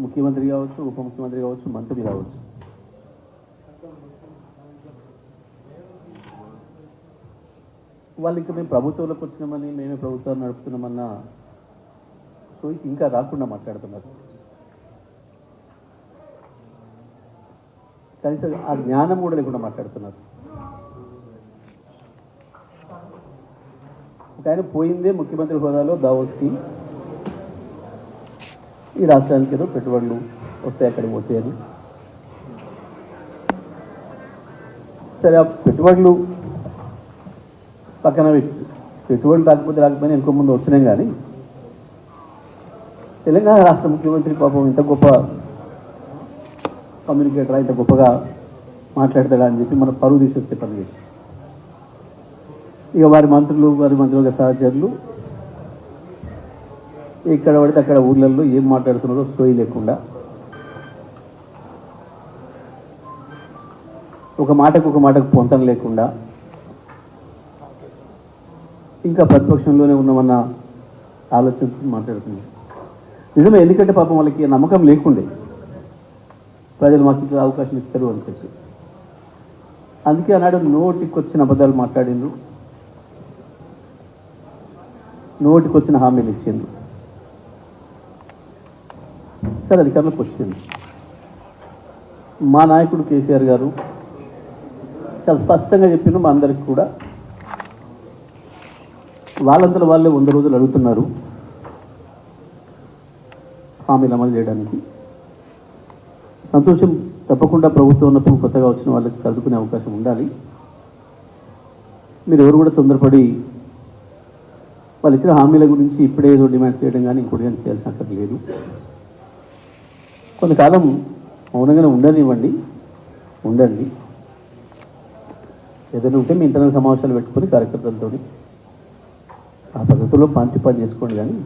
ముఖ్యమంత్రి కావచ్చు ఉప ముఖ్యమంత్రి కావచ్చు మంత్రి కావచ్చు. వాళ్ళు ఇంకా మేము ప్రభుత్వంలోకి వచ్చినామని మేమే ప్రభుత్వాన్ని నడుపుతున్నామన్న సో ఇంకా రాకుండా మాట్లాడుతున్నారు. కనీసం ఆ జ్ఞానం కూడా లేకుండా మాట్లాడుతున్నారు. ఒక ఆయన పోయిందే ముఖ్యమంత్రి హోదాలో దావోస్కి. ఈ రాష్ట్రానికి ఏదో పెట్టుబడులు వస్తాయి అక్కడికి అని సరే ఆ పెట్టుబడులు పక్కన పెట్టుబడులు రాకపోతే రాకపోయినా ఇంకో ముందు వచ్చినాం కానీ తెలంగాణ రాష్ట్ర ముఖ్యమంత్రి పాపం ఇంత గొప్ప కమ్యూనికేటర్ ఇంత గొప్పగా మాట్లాడతాడా అని చెప్పి మన పరువు తీసి వచ్చే పని చేసి ఇక వారి మంత్రులు వారి మంత్రుల సహచరులు ఇక్కడ పడితే అక్కడ ఊర్లలో ఏం మాట్లాడుతున్నారో సోయి లేకుండా. ఒక మాటకు ఒక మాటకు పొంతం లేకుండా. ఇంకా ప్రతిపక్షంలోనే ఉన్నామన్న ఆలోచన మాట్లాడుతుంది. నిజమే ఎందుకంటే పాపం వాళ్ళకి నమ్మకం లేకుండే. ప్రజలు మాకు ఇట్లా అవకాశం ఇస్తారు అని చెప్పి. అందుకే ఆనాడు నోటికి వచ్చిన అబద్ధాలు మాట్లాడిండ్రు. నోటికి వచ్చిన హామీలు ఇచ్చిండ్రు. సరే అధికారులకు వచ్చింది మా నాయకుడు కేసీఆర్ గారు చాలా స్పష్టంగా చెప్పిన మా అందరికి కూడా వాళ్ళందరూ వాళ్ళే వంద రోజులు అడుగుతున్నారు హామీలు అమలు చేయడానికి. సంతోషం తప్పకుండా ప్రభుత్వం ఉన్నప్పుడు కొత్తగా వచ్చిన వాళ్ళకి సర్దుకునే అవకాశం ఉండాలి. మీరు ఎవరు కూడా తొందరపడి వాళ్ళు ఇచ్చిన హామీల గురించి ఇప్పుడే ఏదో డిమాండ్స్ చేయడం కానీ ఇంకోటి కానీ చేయాల్సిన అక్కర్లేదు కొంతకాలం మౌనంగానే ఉండనివ్వండి. ఉండండి. ఏదైనా ఉంటే మీ ఇంటర్నల్ సమావేశాలు పెట్టుకొని కార్యకర్తలతో ఆ పద్ధతిలో పాంతి పని చేసుకోండి కానీ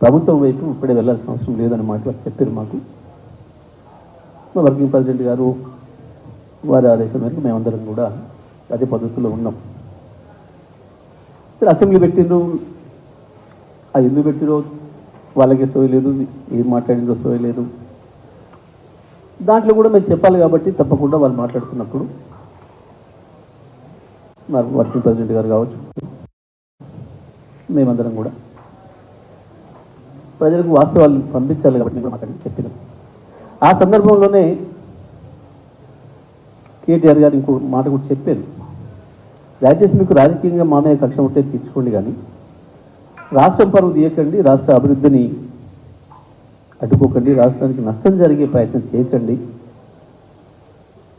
ప్రభుత్వం వైపు ఇప్పుడే వెళ్ళాల్సిన అవసరం లేదని మాట చెప్పారు మాకు. మా వర్కింగ్ ప్రెసిడెంట్ గారు వారి ఆదేశం మేరకు మేమందరం కూడా అదే పద్ధతిలో ఉన్నాం. ఇక్కడ అసెంబ్లీ పెట్టిండ్రు ఆ ఎందుకు పెట్టిరో వాళ్ళకి సోయలేదు ఏం మాట్లాడిందో సోయలేదు దాంట్లో కూడా మేము చెప్పాలి కాబట్టి తప్పకుండా వాళ్ళు మాట్లాడుతున్నప్పుడు మరి వర్కింగ్ ప్రెసిడెంట్ గారు కావచ్చు మేమందరం కూడా ప్రజలకు వాస్తవాలు పంపించాలి కాబట్టి మేము మాట్లాడి చెప్పినాం. ఆ సందర్భంలోనే కేటీఆర్ గారు ఇంకో మాట కూడా చెప్పారు. దయచేసి మీకు రాజకీయంగా మామయ్య కక్ష ఉంటే తీర్చుకోండి కానీ రాష్ట్రం పరువు తీయకండి రాష్ట్ర అభివృద్ధిని అడ్డుకోకండి రాష్ట్రానికి నష్టం జరిగే ప్రయత్నం చేయకండి.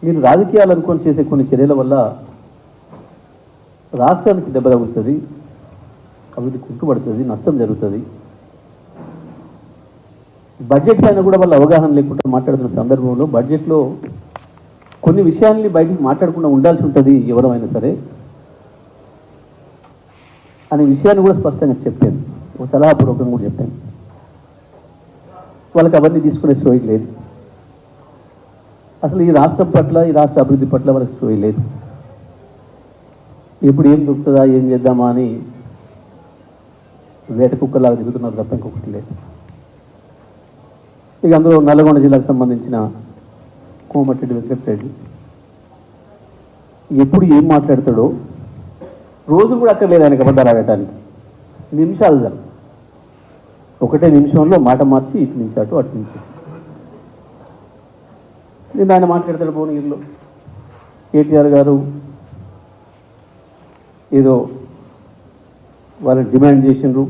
మీరు రాజకీయాలు అనుకొని చేసే కొన్ని చర్యల వల్ల రాష్ట్రానికి దెబ్బ తగులుతుంది అభివృద్ధి కుంటుపడుతుంది నష్టం జరుగుతుంది. బడ్జెట్ పైన కూడా వాళ్ళ అవగాహన లేకుండా మాట్లాడుతున్న సందర్భంలో బడ్జెట్లో కొన్ని విషయాల్ని బయటికి మాట్లాడకుండా ఉండాల్సి ఉంటుంది ఎవరమైనా సరే. అనే విషయాన్ని కూడా స్పష్టంగా చెప్పాను ఒక సలహాపూర్వకంగా కూడా చెప్పాను వాళ్ళకి అవన్నీ తీసుకునే సోయి లేదు. అసలు ఈ రాష్ట్రం పట్ల ఈ రాష్ట్ర అభివృద్ధి పట్ల వాళ్ళకి సోయి లేదు. ఎప్పుడు ఏం దొరుకుతుందా ఏం చేద్దామా అని వేట కుక్కలాగా దిగుతున్నారు తప్ప ఇంకొకటి లేదు. ఇక అందులో నల్గొండ జిల్లాకు సంబంధించిన కోమటిరెడ్డి వెంకటరెడ్డి ఎప్పుడు ఏం మాట్లాడతాడో రోజు కూడా అక్కర్లేదు లేదు ఆయనకి అబద్ధాలు ఆడటానికి. నిమిషాలు చాలు ఒకటే నిమిషంలో మాట మార్చి ఇటు నుంచి అటు అటు నుంచి. నేను ఆయన మాట్లాడతాడు భువనగిరిలో. కేటీఆర్ గారు ఏదో వాళ్ళని డిమాండ్ చేసిండ్రు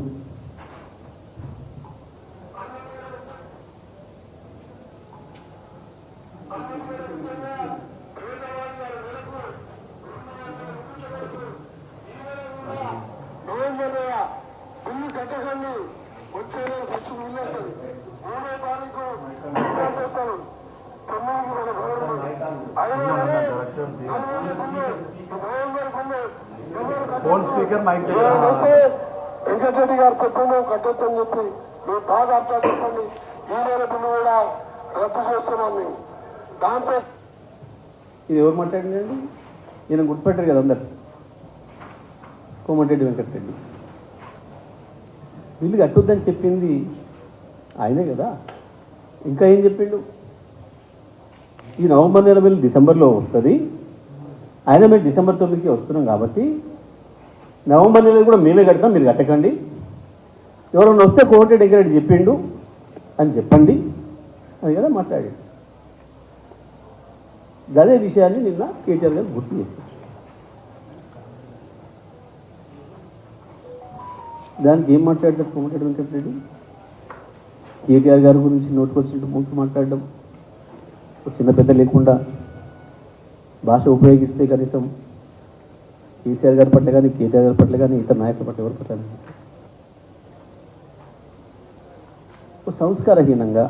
నవంబర్ నెల బిల్లు కట్టకండి వచ్చే నెల ఫస్ట్ బిల్లు వస్తుంది మూడో తారీఖు ఎగ్జామ్ చేస్తాను తొమ్మిది మన గవర్నమెంట్ అయినా కానీ నలభై bill November bill phone speaker mike Venkatareddy గారు చెప్పిండు కట్టొచ్చని చెప్పి మీరు బాగా అర్థం చెప్పండి ఈ నెల బిల్లు కూడా రద్దు చేస్తున్నాం దాంతో ఇది ఎవరు మాట్లాడిందండి ఈయన గుర్తుపెట్టారు కదా అందరు. కోమటిరెడ్డి వెంకటరెడ్డి. వీళ్ళు కట్టొద్దని చెప్పింది ఆయనే కదా. ఇంకా ఏం చెప్పిండు? ఈ నవంబర్ నెల బిల్లు డిసెంబర్లో వస్తుంది. ఆయన మేము డిసెంబర్ తొమ్మిదికి వస్తున్నాం కాబట్టి నవంబర్ నెలలో కూడా మేమే కడతాం మీరు కట్టకండి. ఎవరైనా వస్తే కోర్టు డెకరేట్ చెప్పిండు అని చెప్పండి. అది కదా మాట్లాడి అదే విషయాన్ని నిన్న కేటీఆర్ గారు గుర్తు చేశారు. దానికి ఏం మాట్లాడతారు కోమటిరెడ్డి వెంకటరెడ్డి కేటీఆర్ గారి గురించి నోటుకొచ్చినట్టు ముందు మాట్లాడడం. ఒక చిన్న పెద్ద లేకుండా భాష ఉపయోగిస్తే కనీసం కేసీఆర్ గారి పట్ల కానీ కేటీఆర్ గారి పట్ల కానీ ఇతర నాయకుల పట్ల ఎవరి పట్ల? సంస్కారహీనంగా